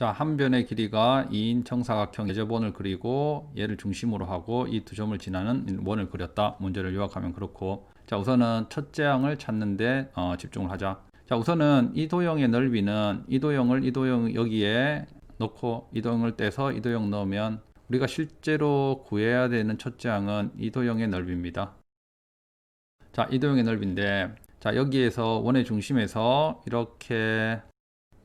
자, 한 변의 길이가 2인 정사각형 예저본을 그리고 얘를 중심으로 하고 이 두 점을 지나는 원을 그렸다. 문제를 요약하면 그렇고. 자, 우선은 첫째 항을 찾는데 어, 집중을 하자. 자, 우선은 이 도형의 넓이는 이 도형을 이 도형 여기에 넣고 이 도형을 떼서 이 도형 넣으면 우리가 실제로 구해야 되는 첫째 항은 이 도형의 넓이입니다. 자, 이 도형의 넓이인데 자, 여기에서 원의 중심에서 이렇게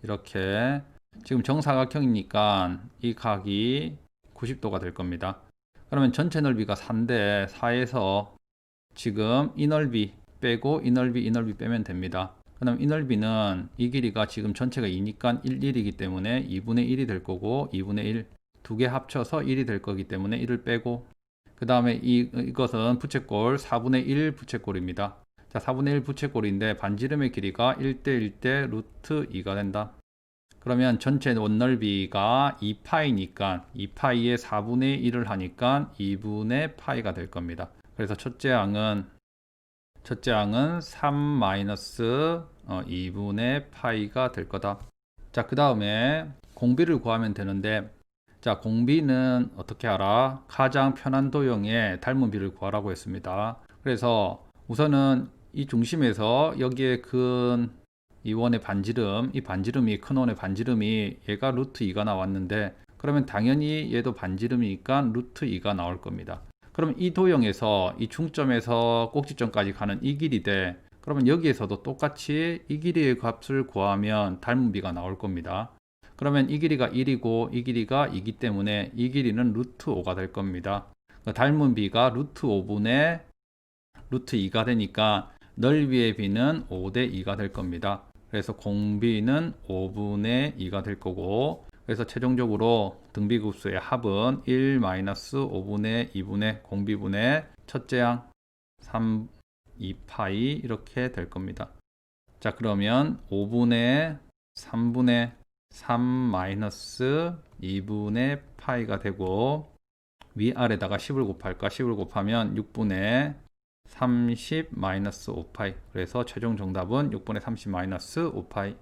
이렇게 지금 정사각형이니까 이 각이 90도가 될 겁니다. 그러면 전체 넓이가 4인데 4에서 지금 이 넓이 빼고 이 넓이 이 넓이 빼면 됩니다. 그럼 이 넓이는 이 길이가 지금 전체가 2니까 1, 1이기 때문에 2분의 1이 될 거고 2분의 1 두 개 합쳐서 1이 될 거기 때문에 1을 빼고 그 다음에 이, 이것은 부채꼴 4분의 1 부채꼴입니다. 자 4분의 1 부채꼴인데 반지름의 길이가 1대 1대 루트 2가 된다. 그러면 전체 원넓이가 2파이니까 2파이에 4분의 1을 하니까 2분의 파이가 될 겁니다. 그래서 첫째 항은 첫째 항은 3 마이너스 2분의 파이가 될 거다. 자, 그 다음에 공비를 구하면 되는데 자, 공비는 어떻게 알아? 가장 편한 도형의 닮은 비를 구하라고 했습니다. 그래서 우선은 이 중심에서 여기에 근 이 원의 반지름, 이 반지름이 큰 원의 반지름이 얘가 루트 2가 나왔는데 그러면 당연히 얘도 반지름이니까 루트 2가 나올 겁니다. 그러면 이 도형에서 이 중점에서 꼭지점까지 가는 이 길이 돼. 그러면 여기에서도 똑같이 이 길이의 값을 구하면 닮은 비가 나올 겁니다. 그러면 이 길이가 1이고 이 길이가 2기 때문에 이 길이는 루트 5가 될 겁니다. 그 닮은 비가 루트 5분의 루트 2가 되니까 넓이의 비는 5대 2가 될 겁니다. 그래서 공비는 5분의 2가 될 거고 그래서 최종적으로 등비급수의 합은 1 마이너스 5분의 2분의 공비분의 첫째 항 3, 2파이 이렇게 될 겁니다. 자 그러면 5분의 3분의 3 마이너스 2분의 파이가 되고 위아래다가 10을 곱할까 10을 곱하면 6분의 30 마이너스 5파이. 그래서 최종 정답은 6분의 30 마이너스 5파이